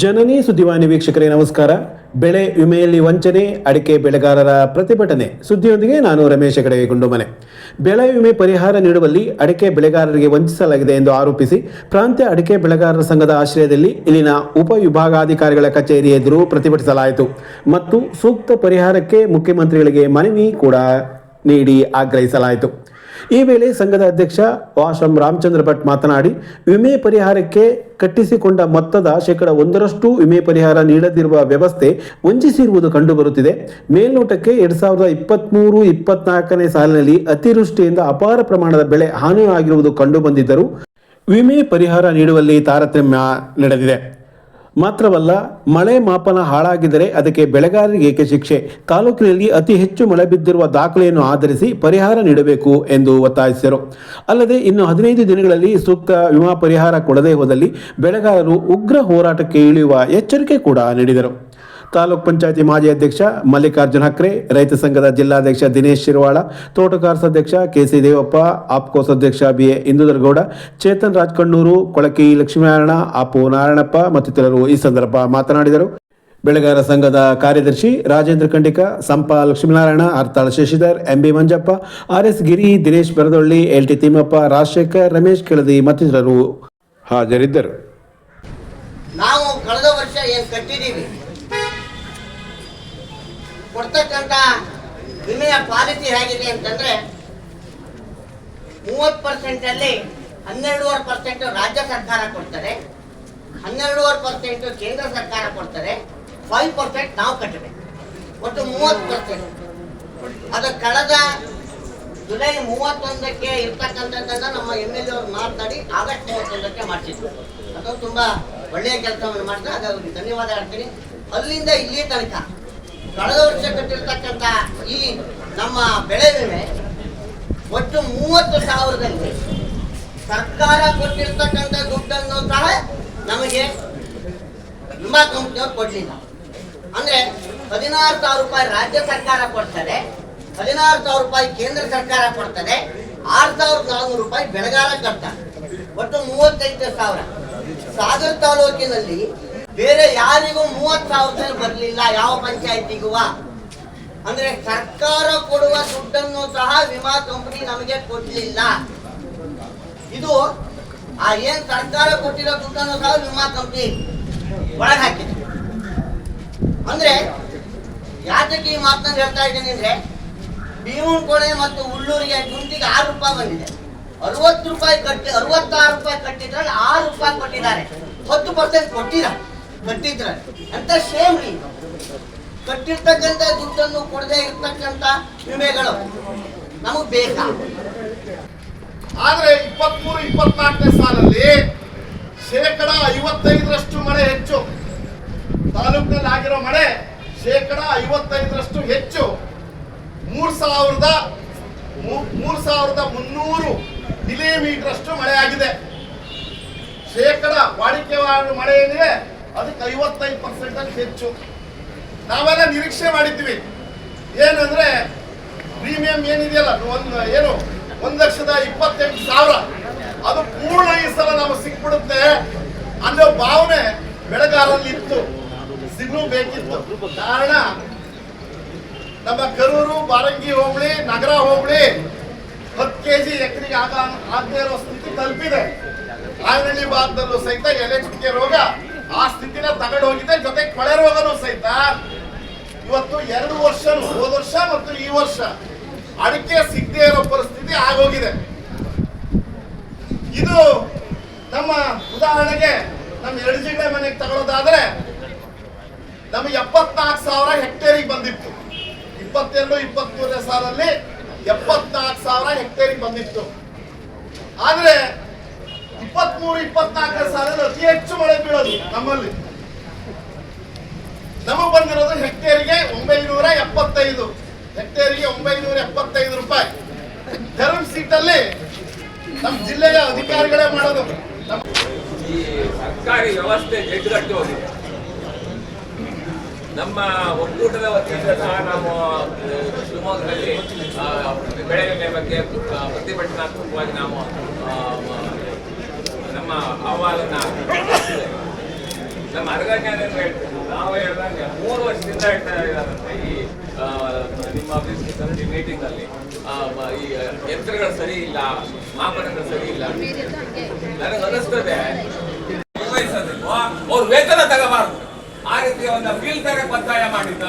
ಜನನಿ ಸುದ್ದಿವಾಹಿನಿ ವೀಕ್ಷಕರೇ, ನಮಸ್ಕಾರ. ಬೆಳೆ ವಿಮೆಯಲ್ಲಿ ವಂಚನೆ, ಅಡಿಕೆ ಬೆಳೆಗಾರರ ಪ್ರತಿಭಟನೆ. ಸುದ್ದಿಯೊಂದಿಗೆ ನಾನು ರಮೇಶ್ ಹೆಗಡೆ ಗುಂಡುಮನೆ. ಬೆಳೆ ವಿಮೆ ಪರಿಹಾರ ನೀಡುವಲ್ಲಿ ಅಡಿಕೆ ಬೆಳೆಗಾರರಿಗೆ ವಂಚಿಸಲಾಗಿದೆ ಎಂದು ಆರೋಪಿಸಿ ಪ್ರಾಂತ್ಯ ಅಡಿಕೆ ಬೆಳೆಗಾರರ ಸಂಘದ ಆಶ್ರಯದಲ್ಲಿ ಇಲ್ಲಿನ ಉಪವಿಭಾಗಾಧಿಕಾರಿಗಳ ಕಚೇರಿ ಎದುರು ಪ್ರತಿಭಟಿಸಲಾಯಿತು. ಮತ್ತು ಸೂಕ್ತ ಪರಿಹಾರಕ್ಕೆ ಮುಖ್ಯಮಂತ್ರಿಗಳಿಗೆ ಮನವಿ ಕೂಡ ನೀಡಿ ಆಗ್ರಹಿಸಲಾಯಿತು. ಈ ವೇಳೆ ಸಂಘದ ಅಧ್ಯಕ್ಷ ವಾಶಂ ರಾಮಚಂದ್ರ ಭಟ್ ಮಾತನಾಡಿ, ವಿಮೆ ಪರಿಹಾರಕ್ಕೆ ಕಟ್ಟಿಸಿಕೊಂಡ ಮೊತ್ತದ ಶೇಕಡ ಒಂದರಷ್ಟು ವಿಮೆ ಪರಿಹಾರ ನೀಡದಿರುವ ವ್ಯವಸ್ಥೆ ವಂಚಿಸಿರುವುದು ಕಂಡುಬರುತ್ತಿದೆ. ಮೇಲ್ನೋಟಕ್ಕೆ ಎರಡ್ ಸಾವಿರದ ಇಪ್ಪತ್ತ್ಮೂರು ಇಪ್ಪತ್ನಾಲ್ಕನೇ ಸಾಲಿನಲ್ಲಿ ಅತಿವೃಷ್ಟಿಯಿಂದ ಅಪಾರ ಪ್ರಮಾಣದ ಬೆಳೆ ಹಾನಿಯಾಗಿರುವುದು ಕಂಡುಬಂದಿದ್ದರೂ ವಿಮೆ ಪರಿಹಾರ ನೀಡುವಲ್ಲಿ ತಾರತಮ್ಯ ನಡೆದಿದೆ. ಮಾತ್ರವಲ್ಲ, ಮಳೆ ಮಾಪನ ಹಾಳಾಗಿದ್ದರೆ ಅದಕ್ಕೆ ಬೆಳೆಗಾರರಿಗೆ ಏಕೆ ಶಿಕ್ಷೆ? ತಾಲೂಕಿನಲ್ಲಿ ಅತಿ ಹೆಚ್ಚು ಮಳೆ ಬಿದ್ದಿರುವ ದಾಖಲೆಯನ್ನು ಆಧರಿಸಿ ಪರಿಹಾರ ನೀಡಬೇಕು ಎಂದು ಒತ್ತಾಯಿಸಿದರು. ಅಲ್ಲದೆ, ಇನ್ನು ಹದಿನೈದು ದಿನಗಳಲ್ಲಿ ಸೂಕ್ತ ವಿಮಾ ಪರಿಹಾರ ಕೊಡದೇ ಹೋದಲ್ಲಿ ಬೆಳೆಗಾರರು ಉಗ್ರ ಹೋರಾಟಕ್ಕೆ ಇಳಿಯುವ ಎಚ್ಚರಿಕೆ ಕೂಡ ನೀಡಿದರು. ತಾಲೂಕ್ ಪಂಚಾಯತಿ ಮಾಜಿ ಅಧ್ಯಕ್ಷ ಮಲ್ಲಿಕಾರ್ಜುನ್ ಹಕ್ರೆ, ರೈತ ಸಂಘದ ಜಿಲ್ಲಾಧ್ಯಕ್ಷ ದಿನೇಶ್ ಶಿರವಾಳ, ತೋಟಗಾರ್ಸ್ ಅಧ್ಯಕ್ಷ ಕೆಸಿ ದೇವಪ್ಪ, ಆಪ್ಕೋಸ್ ಅಧ್ಯಕ್ಷ B A ಇಂದುದರ್ಗೌಡ, Chetan ರಾಜ್ಕಣ್ಣೂರು, Kolaki Lakshminarayana, app Narayanappa ಮತ್ತಿತರರು ಈ ಸಂದರ್ಭ ಮಾತನಾಡಿದರು. ಬೆಳೆಗಾರ ಸಂಘದ ಕಾರ್ಯದರ್ಶಿ Rajendra Khandika, Sampa Lakshminarayana, Artala Shashidhar, M B Manjappa R S Giri, Dinesh Beradolli L T Thimmappa, Rajashekhar, Ramesh Keladi ಮತ್ತಿತರರು ಹಾಜರಿದ್ದರು. ನಾವು ಕಳೆದ ವರ್ಷ ಏನು ಕಟ್ಟಿದ್ದೀವಿ? ಕೊಡ್ತಕ್ಕಂಥ ವಿಮೆಯ ಪಾಲಿಸಿ ಹೇಗಿದೆ ಅಂತಂದ್ರೆ ಮೂವತ್ತು ಪರ್ಸೆಂಟಲ್ಲಿ ಹನ್ನೆರಡೂವರೆ ಪರ್ಸೆಂಟ್ ರಾಜ್ಯ ಸರ್ಕಾರ ಕೊಡ್ತಾರೆ ಹನ್ನೆರಡೂವರೆ ಪರ್ಸೆಂಟ್ ಕೇಂದ್ರ ಸರ್ಕಾರ ಕೊಡ್ತಾರೆ ಫೈವ್ ಪರ್ಸೆಂಟ್ ನಾವು ಕಟ್ಟಬೇಕು. ಒಟ್ಟು ಮೂವತ್ತು ಪರ್ಸೆಂಟ್. ಅದು ಕಳೆದ ಜುಲೈ ಮೂವತ್ತೊಂದಕ್ಕೆ ಇರ್ತಕ್ಕಂಥದ್ದನ್ನ ನಮ್ಮ ಎಂ ಎಲ್ ಎ ಅವ್ರು ಮಾತನಾಡಿ ಆಗಸ್ಟ್ ಮೂವತ್ತೊಂದಕ್ಕೆ ಮಾಡಿಸಿದ್ರು. ಅದು ತುಂಬಾ ಒಳ್ಳೆಯ ಕೆಲಸವನ್ನು ಮಾಡಿದ್ರೆ ಅದಕ್ಕೆ ಧನ್ಯವಾದ ಹೇಳ್ತೀನಿ. ಅಲ್ಲಿಂದ ಇಲ್ಲಿ ತನಕ ಕಳೆದ ವರ್ಷ ಕಟ್ಟಿರ್ತಕ್ಕಂಥ ಈ ನಮ್ಮ ಬೆಳೆ ವಿಮೆ ಒಟ್ಟು ಮೂವತ್ತು ಸಾವಿರದಲ್ಲಿ ಸರ್ಕಾರ ಕೊಟ್ಟಿರ್ತಕ್ಕಂಥ ದುಡ್ಡನ್ನು ಸಹ ನಮಗೆ ವಿಮಾ ಕಂಪ್ನಿಯವ್ರು ಕೊಡಲಿಲ್ಲ. ಅಂದ್ರೆ ಹದಿನಾರು ಸಾವಿರ ರೂಪಾಯಿ ರಾಜ್ಯ ಸರ್ಕಾರ ಕೊಡ್ತದೆ, ಹದಿನಾರು ಸಾವಿರ ರೂಪಾಯಿ ಕೇಂದ್ರ ಸರ್ಕಾರ ಕೊಡ್ತದೆ, ಆರು ಸಾವಿರದ ನಾನ್ನೂರು ರೂಪಾಯಿ ಬೆಳಗಾಲ ಕಟ್ತಾರೆ ಒಟ್ಟು ಮೂವತ್ತೈದು ಸಾವಿರ. ಸಾಗರ ತಾಲೂಕಿನಲ್ಲಿ ಬೇರೆ ಯಾರಿಗೂ ಮೂವತ್ತು ಸಾವಿರ ಬರಲಿಲ್ಲ, ಯಾವ ಪಂಚಾಯತಿಗೂ ಅಂದ್ರೆ ಸರ್ಕಾರ ಕೊಡುವ ದುಡ್ಡನ್ನು ಸಹ ವಿಮಾ ಕಂಪನಿ ನಮಗೆ ಕೊಡ್ಲಿಲ್ಲ. ಇದು, ಆ ಏನ್ ಸರ್ಕಾರ ಕೊಟ್ಟಿರೋ ದುಡ್ಡನ್ನು ಸಹ ವಿಮಾ ಕಂಪನಿ ಒಳಗೆ ಹಾಕಿದೆ. ಅಂದ್ರೆ, ಯಾತಕ್ಕೆ ಈ ಮಾತನ್ನ ಹೇಳ್ತಾ ಇದ್ದೀನಿ ಅಂದ್ರೆ ಭೀಮನಕೊಳೆ ಮತ್ತು ಉಳ್ಳೂರಿಗೆ ಗುಂಡಿಗೆ ಆರು ರೂಪಾಯಿ ಬಂದಿದೆ. ಅರವತ್ತು ರೂಪಾಯಿ ಕಟ್ಟಿ, ಅರವತ್ತಾರು ರೂಪಾಯಿ ಕಟ್ಟಿದ್ರಲ್ಲಿ ಆರು ರೂಪಾಯಿ ಕೊಟ್ಟಿದ್ದಾರೆ. ಹತ್ತು ಪರ್ಸೆಂಟ್ ಕೊಟ್ಟಿಲ್ಲ. ಕಟ್ಟಿದ್ರೆ ಅಂತ ಸೇಮ್ ಕಟ್ಟಿರ್ತಕ್ಕಂಥ ದುಡ್ಡನ್ನು ಕೊಡದೆ ಇರ್ತಕ್ಕಂಥ ವಿಮೆಗಳು ನಮಗ್ ಬೇಕಾ? ಆದ್ರೆ ಇಪ್ಪತ್ಮೂರು, ಇಪ್ಪತ್ನಾಲ್ಕನೇ ಸಾಲಲ್ಲಿ ಶೇಕಡ ಐವತ್ತೈದರಷ್ಟು ಮಳೆ ಹೆಚ್ಚು. ತಾಲೂಕಿನಲ್ಲಿ ಆಗಿರೋ ಮಳೆ ಶೇಕಡ ಐವತ್ತೈದರಷ್ಟು ಹೆಚ್ಚು. ಮೂರ್ ಸಾವಿರದ ಮೂರ್ ಸಾವಿರದ ಮುನ್ನೂರು ಮಿಲಿಮೀಟರ್ ಅಷ್ಟು ಮಳೆ ಆಗಿದೆ. ಶೇಕಡ ವಾಡಿಕೆ ಮಳೆ ಏನಿದೆ ಅದಕ್ಕೆ ಐವತ್ತೈದು ಪರ್ಸೆಂಟ್ ಅಲ್ಲಿ ಹೆಚ್ಚು. ನಾವೆಲ್ಲ ನಿರೀಕ್ಷೆ ಮಾಡಿದ್ವಿ ಏನಂದ್ರೆ ಪ್ರೀಮಿಯಂ ಏನಿದೆಯಲ್ಲ, ಒಂದು, ಏನು, ಒಂದ್ ಲಕ್ಷದ ಇಪ್ಪತ್ತೆಂಟು ಸಾವಿರ. ಅದು ಪೂರ್ಣ ಈ ಸಲ ನಮಗೆ ಸಿಕ್ಬಿಡುತ್ತೆ. ಅನ್ನೋ ಭಾವನೆ ಬೆಳಗಾಲಲ್ಲಿ ಇತ್ತು. ಸಿಗ್ಲು ಬೇಕಿತ್ತು. ಕಾರಣ, ನಮ್ಮ ಕರೂರು, ಬಾರಂಗಿ ಹೋಬಳಿ, ನಗರ ಹೋಬಳಿ, ಹತ್ತು ಕೆ ಜಿ ಎಕರೆಗೆ ಆಗ, ಆಗದೆ ಇರೋ ಸ್ಥಿತಿ ತಲುಪಿದೆ. ಆನಹಳ್ಳಿ ಭಾಗದಲ್ಲೂ ಸಹಿತ ಎಲೆ ಚುಕ್ಕೆ ರೋಗ ಆ ಸ್ಥಿತಿನ ತಗೊಂಡು ಹೋಗಿದೆ ಜೊತೆ ಕೊಳೆ ರೋಗನೂ ಸಹಿತ. ಇವತ್ತು ಎರಡು ವರ್ಷ, ಹೋದ ವರ್ಷ ಮತ್ತು ಈ ವರ್ಷ. ಅಡಿಕೆ ಸಿಗದೇ ಇರೋ ಪರಿಸ್ಥಿತಿ ಆಗೋಗಿದೆ. ಇದು ನಮ್ಮ ಉದಾಹರಣೆಗೆ ನಮ್ಮ ಎಡಜಿಗಡೆ ಮನೆಗೆ ತಗೊಳ್ಳೋದಾದ್ರೆ ನಮಗೆ ಎಪ್ಪತ್ನಾಲ್ಕು ಸಾವಿರ ಹೆಕ್ಟೇರಿಗೆ ಬಂದಿತ್ತು. ಇಪ್ಪತ್ತೆರಡು ಇಪ್ಪತ್ಮೂರನೇ ಸಾಲಲ್ಲಿ ಎಪ್ಪತ್ನಾಲ್ಕು ಸಾವಿರ ಹೆಕ್ಟೇರಿಗೆ ಬಂದಿತ್ತು. ಆದ್ರೆ ಇಪ್ಪತ್ಮೂರು ಇಪ್ಪತ್ನಾಲ್ಕನೇ ಸಾಲಲ್ಲಿ ಅತಿ ಹೆಚ್ಚು ಮಳೆ ಬೀಳೋದು ನಮ್ಮಲ್ಲಿ. ನಮಗೆ ಬಂದಿರೋದು ಹೆಕ್ಟೇರಿಗೆ ಒಂಬೈನೂರ ಎಪ್ಪತ್ತೈದು. ಹೆಕ್ಟೇರಿಗೆ ಒಂಬೈನೂರ ಎಪ್ಪತ್ತೈದು ರೂಪಾಯಿ. ಧರ್ಮ್ ಸೀಟಲ್ಲಿ ನಮ್ಮ ಜಿಲ್ಲೆಯ ಅಧಿಕಾರಿಗಳೇ ಮಾಡೋದು. ಈ ಸರ್ಕಾರಿ ವ್ಯವಸ್ಥೆ ಜಡ್ಡುಗಟ್ಟಿ ಹೋಗಿದೆ. ನಮ್ಮ ಒಕ್ಕೂಟದ ವತಿಯಿಂದ ಸಹ ನಾವು ಶಿವಮೊಗ್ಗದಲ್ಲಿ ಬೆಳೆ ಬಗ್ಗೆ ಪ್ರತಿಭಟನಾತ್ಮಕವಾಗಿ ನಾವು ನಮ್ಮ ಅಹವಾಲನ್ನ ನಮ್ಮ ಅರ್ಗಜ್ಞಾನ ಹೇಳ್ತೀವಿ ನಾವು ಹೇಳ್ದಂಗೆ ಮೂರು ವರ್ಷದಿಂದ ಹೇಳ್ತಾ ಇದ್ದಾರಂತೆ ಈ ನಿಮ್ಮ ಆಫೀಸ್ ಮೀಟಿಂಗ್ ಅಲ್ಲಿ ಈ ಯಂತ್ರಗಳು ಸರಿ ಇಲ್ಲ, ಮಾಪನಗಳು ಸರಿ ಇಲ್ಲ. ನನಗೆ ಅನಿಸ್ತದೆ ಅವ್ರು ವೇತನ ತಗೋಬಾರ್ದು. ಆ ರೀತಿ ಒಂದು ಫೀಲ್ ತರ ಒತ್ತಾಯ ಮಾಡಿದ್ದು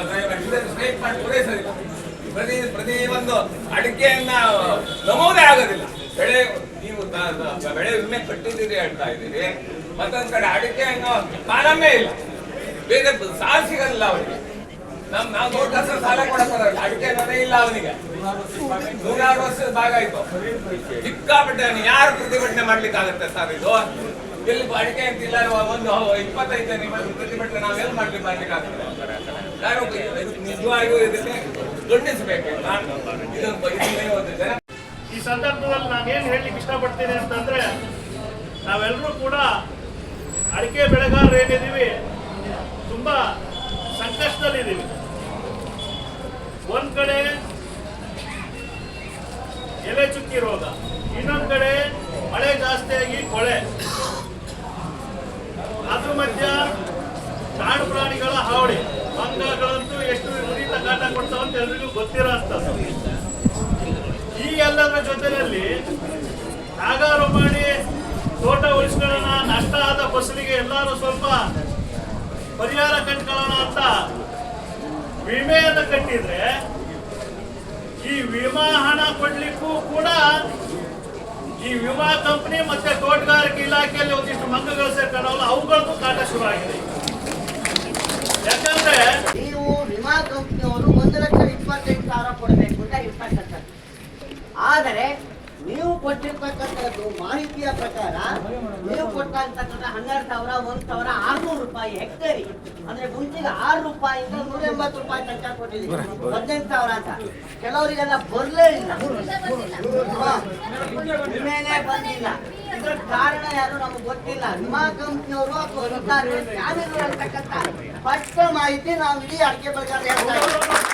ಸ್ಟ್ರೈಕ್ ಮಾಡಿ ಪೂರೈಸೋದಿಲ್ಲ. ಪ್ರತಿ ಪ್ರತಿ ಒಂದು ಅಡಿಕೆಯನ್ನ ನಮೂನೆ ಆಗೋದಿಲ್ಲ. ಬೆಳೆ ಬೆಳೆ ವಿಮೆ ಕಟ್ಟಿದ್ದೀರಿ ಹೇಳ್ತಾ ಇದ್ದೀರಿ. ಮತ್ತೊಂದ್ ಕಡೆ ಅಡಿಕೆ ಅನ್ನೋ ಕಾಲಮೇ ಇಲ್ಲ. ಬೇರೆ ಸಾಲ ಸಿಗಲ್ಲ ಅವರಿಗೆ ನಮ್ ನಾವು ದೊಡ್ಡ ಸಾಲ ಕೊಡಕ್ಕಾಗಲ್ಲ. ಅಡಿಕೆ ಮನೆ ಇಲ್ಲ ಅವನಿಗೆ. ನೂರಾರು ವರ್ಷದ ಭಾಗ ಆಯ್ತು. ಸಿಕ್ಕಾಪಟ್ಟೆ ಯಾರು ಪ್ರತಿಭಟನೆ ಮಾಡ್ಲಿಕ್ಕೆ ಆಗುತ್ತೆ ಸರ್ ಇದು? ಎಲ್ಲಿ ಅಡಿಕೆ ಅಂತಿಲ್ಲ ಒಂದು ಇಪ್ಪತ್ತೈದು ಪ್ರತಿಭಟನೆ ನಾವೆಲ್ಲ ಮಾಡ್ಲಿಕ್ಕೆ ಮಾಡ್ಲಿಕ್ಕೆ ಆಗ್ತದೆ ಯಾರು ನಿಜವಾಗಿಯೂ ಇದಕ್ಕೆ ಖಂಡಿಸಬೇಕು ನಾನು ಸಂದರ್ಭದಲ್ಲಿ ನಾನೇನು ಹೇಳಲಿಕ್ಕೆ ಇಷ್ಟಪಡ್ತೀನಿ ಅಂತಂದ್ರೆ ನಾವೆಲ್ಲರೂ ಕೂಡ ಅಡಿಕೆ ಬೆಳೆಗಾರರು ಏನಿದ್ದೀವಿ, ತುಂಬ ಸಂಕಷ್ಟದಲ್ಲಿದ್ದೀವಿ. ಒಂದು ಕಡೆ ಎಲೆ ಚುಕ್ಕಿ ರೋಗ, ಇನ್ನೊಂದು ಕಡೆ ಮಳೆ ಜಾಸ್ತಿಯಾಗಿ ಕೊಳೆ. ಅದ್ರ ಮಧ್ಯ ಕಾಡು ಪ್ರಾಣಿಗಳ ಹಾವಳಿ ಮಂಗಗಳಂತೂ ಎಷ್ಟು ವಿಪರೀತ ಕಾಟ ಕೊಡ್ತಾವಂತ ಎಲ್ರಿಗೂ ಗೊತ್ತಿರೋ ಈ ಎಲ್ಲದರ ಜೊತೆಯಲ್ಲಿ ನಾಗಾರು ಮಾಡಿ ತೋಟ ಉಳಿಸ್ಕೊಳ್ಳೋಣ, ನಷ್ಟ ಆದ ಫಸಲಿಗೆ ಎಲ್ಲರೂ ಸ್ವಲ್ಪ ಪರಿಹಾರ ಕಟ್ಕೊಳ್ಳೋಣ ಅಂತ ವಿಮೆಯನ್ನು ಕಟ್ಟಿದ್ರೆ ಈ ವಿಮಾ ಹಣ ಕೊಡ್ಲಿಕ್ಕೂ ಕೂಡ ಈ ವಿಮಾ ಕಂಪನಿ ಮತ್ತೆ ತೋಟಗಾರಿಕೆ ಇಲಾಖೆಯಲ್ಲಿ ಒಂದಿಷ್ಟು ಮಂಗಗಳು ಸೇರ್ಕೊಂಡವಲ್ಲ ಅವುಗಳದ್ದು ಕಾಟ ಶುರು ಯಾಕಂದ್ರೆ ನೀವು ವಿಮಾ ಕಂಪನಿಯವರು ಒಂದು ಲಕ್ಷ ಇಪ್ಪತ್ತೆಂಟು ಸಾವಿರ ಕೊಡಬೇಕು ಅಂತ ಇರ್ತಕ್ಕಂಥದ್ದು ಆದರೆ ನೀವು ಕೊಟ್ಟಿರ್ತಕ್ಕಂಥದ್ದು ಮಾಹಿತಿಯ ಪ್ರಕಾರ ನೀವು ಕೊಟ್ಟಂತಕ್ಕಂಥ ಹನ್ನೆರಡು ಸಾವಿರ, ಒಂದು ಸಾವಿರ ಆರ್ನೂರು ರೂಪಾಯಿ ಹೆಕ್ಟೇರಿ. ಅಂದ್ರೆ ಮುಂಚಿಗೆ ಆರು ರೂಪಾಯಿಂದ ನೂರ ಎಂಬತ್ತು ರೂಪಾಯಿ ತನಕ ಕೊಟ್ಟಿದ್ದೀವಿ. ಹದಿನೆಂಟು ಸಾವಿರ ಅಂತ. ಕೆಲವರಿಗೆಲ್ಲ ಬರ್ಲೇ ಇಲ್ಲ. ವಿಮೆನೇ ಬಂದಿಲ್ಲ. ಇದ್ರ ಕಾರಣ ಯಾರು ನಮಗೆ ಗೊತ್ತಿಲ್ಲ. ವಿಮಾ ಕಂಪ್ನಿಯವರು ಅಥವಾ ಅಂತಕ್ಕಂಥ ಸ್ಪಷ್ಟ ಮಾಹಿತಿ ನಾವು ಇಡೀ ಅಡಿಕೆ ಇದ್ದೀವಿ.